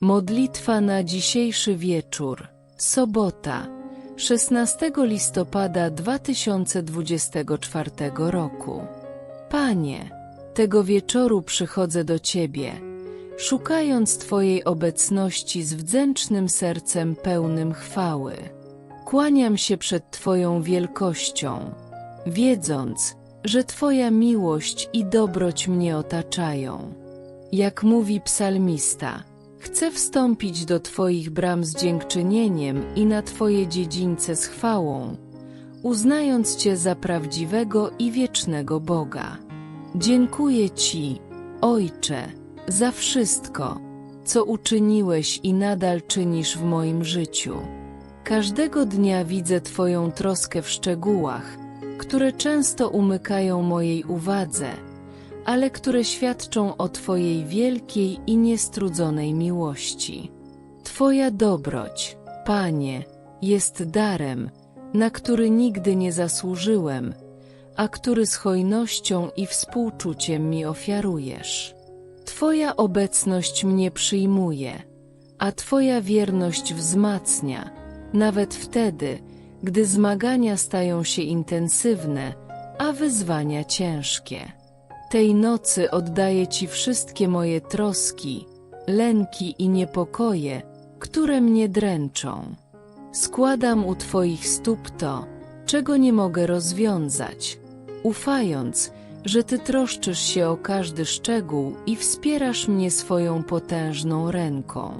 Modlitwa na dzisiejszy wieczór. Sobota, 16 listopada 2024 roku. Panie, tego wieczoru przychodzę do Ciebie, szukając Twojej obecności z wdzięcznym sercem pełnym chwały. Kłaniam się przed Twoją wielkością, wiedząc, że Twoja miłość i dobroć mnie otaczają. Jak mówi psalmista, chcę wstąpić do Twoich bram z dziękczynieniem i na Twoje dziedzińce z chwałą, uznając Cię za prawdziwego i wiecznego Boga. Dziękuję Ci, Ojcze, za wszystko, co uczyniłeś i nadal czynisz w moim życiu. Każdego dnia widzę Twoją troskę w szczegółach, które często umykają mojej uwadze, ale które świadczą o Twojej wielkiej i niestrudzonej miłości. Twoja dobroć, Panie, jest darem, na który nigdy nie zasłużyłem, a który z hojnością i współczuciem mi ofiarujesz. Twoja obecność mnie przyjmuje, a Twoja wierność wzmacnia, nawet wtedy, gdy zmagania stają się intensywne, a wyzwania ciężkie. Tej nocy oddaję Ci wszystkie moje troski, lęki i niepokoje, które mnie dręczą. Składam u Twoich stóp to, czego nie mogę rozwiązać, ufając, że Ty troszczysz się o każdy szczegół i wspierasz mnie swoją potężną ręką.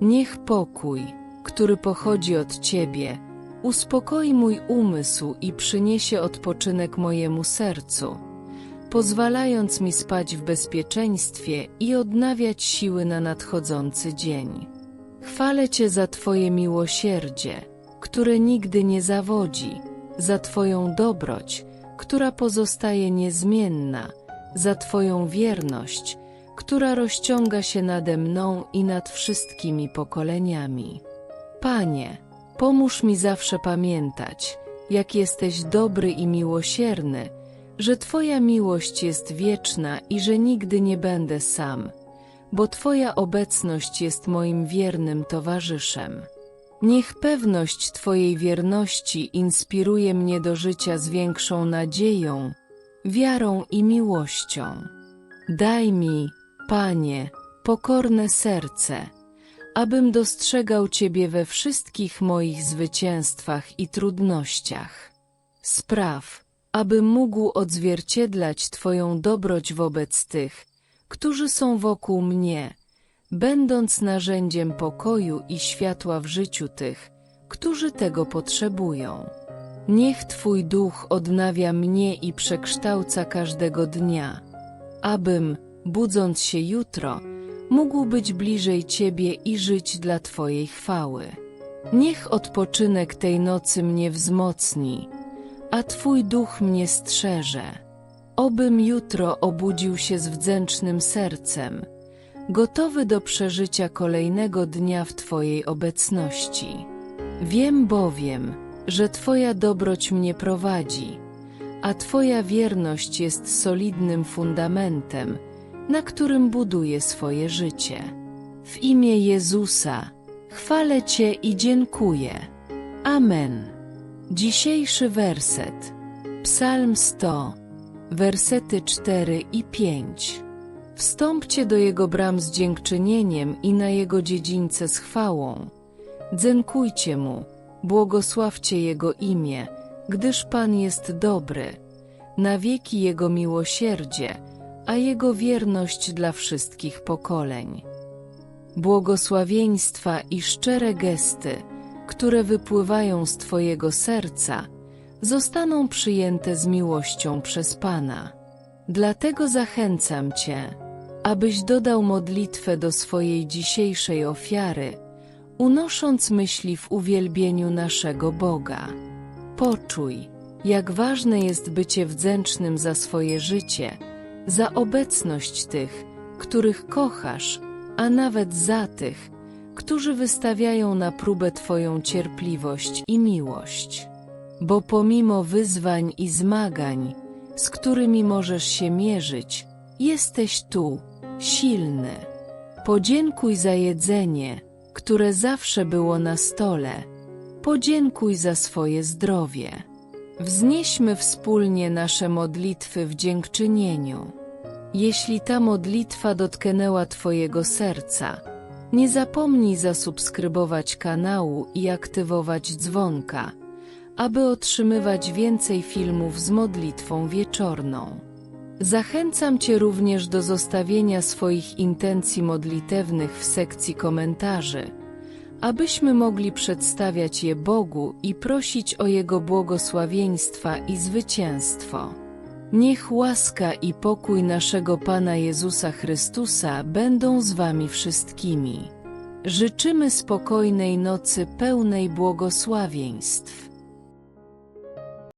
Niech pokój, który pochodzi od Ciebie, uspokoi mój umysł i przyniesie odpoczynek mojemu sercu, pozwalając mi spać w bezpieczeństwie i odnawiać siły na nadchodzący dzień. Chwalę Cię za Twoje miłosierdzie, które nigdy nie zawodzi, za Twoją dobroć, która pozostaje niezmienna, za Twoją wierność, która rozciąga się nade mną i nad wszystkimi pokoleniami. Panie, pomóż mi zawsze pamiętać, jak jesteś dobry i miłosierny, że Twoja miłość jest wieczna i że nigdy nie będę sam, bo Twoja obecność jest moim wiernym towarzyszem. Niech pewność Twojej wierności inspiruje mnie do życia z większą nadzieją, wiarą i miłością. Daj mi, Panie, pokorne serce, abym dostrzegał Ciebie we wszystkich moich zwycięstwach i trudnościach. Spraw, abym mógł odzwierciedlać Twoją dobroć wobec tych, którzy są wokół mnie, będąc narzędziem pokoju i światła w życiu tych, którzy tego potrzebują. Niech Twój duch odnawia mnie i przekształca każdego dnia, abym, budząc się jutro, mógł być bliżej Ciebie i żyć dla Twojej chwały. Niech odpoczynek tej nocy mnie wzmocni, a Twój duch mnie strzeże. Obym jutro obudził się z wdzięcznym sercem, gotowy do przeżycia kolejnego dnia w Twojej obecności. Wiem bowiem, że Twoja dobroć mnie prowadzi, a Twoja wierność jest solidnym fundamentem, na którym buduję swoje życie. W imię Jezusa chwalę Cię i dziękuję. Amen. Dzisiejszy werset. Psalm 100, wersety 4 i 5. Wstąpcie do Jego bram z dziękczynieniem i na Jego dziedzińce z chwałą. Dziękujcie Mu, błogosławcie Jego imię, gdyż Pan jest dobry. Na wieki Jego miłosierdzie, a Jego wierność dla wszystkich pokoleń. Błogosławieństwa i szczere gesty, które wypływają z Twojego serca, zostaną przyjęte z miłością przez Pana. Dlatego zachęcam Cię, abyś dodał modlitwę do swojej dzisiejszej ofiary, unosząc myśli w uwielbieniu naszego Boga. Poczuj, jak ważne jest bycie wdzięcznym za swoje życie, za obecność tych, których kochasz, a nawet za tych, którzy wystawiają na próbę Twoją cierpliwość i miłość. Bo pomimo wyzwań i zmagań, z którymi możesz się mierzyć, jesteś tu, silny. Podziękuj za jedzenie, które zawsze było na stole. Podziękuj za swoje zdrowie. Wznieśmy wspólnie nasze modlitwy w dziękczynieniu. Jeśli ta modlitwa dotknęła Twojego serca, nie zapomnij zasubskrybować kanału i aktywować dzwonka, aby otrzymywać więcej filmów z modlitwą wieczorną. Zachęcam Cię również do zostawienia swoich intencji modlitewnych w sekcji komentarzy, abyśmy mogli przedstawiać je Bogu i prosić o Jego błogosławieństwa i zwycięstwo. Niech łaska i pokój naszego Pana Jezusa Chrystusa będą z Wami wszystkimi. Życzymy spokojnej nocy pełnej błogosławieństw.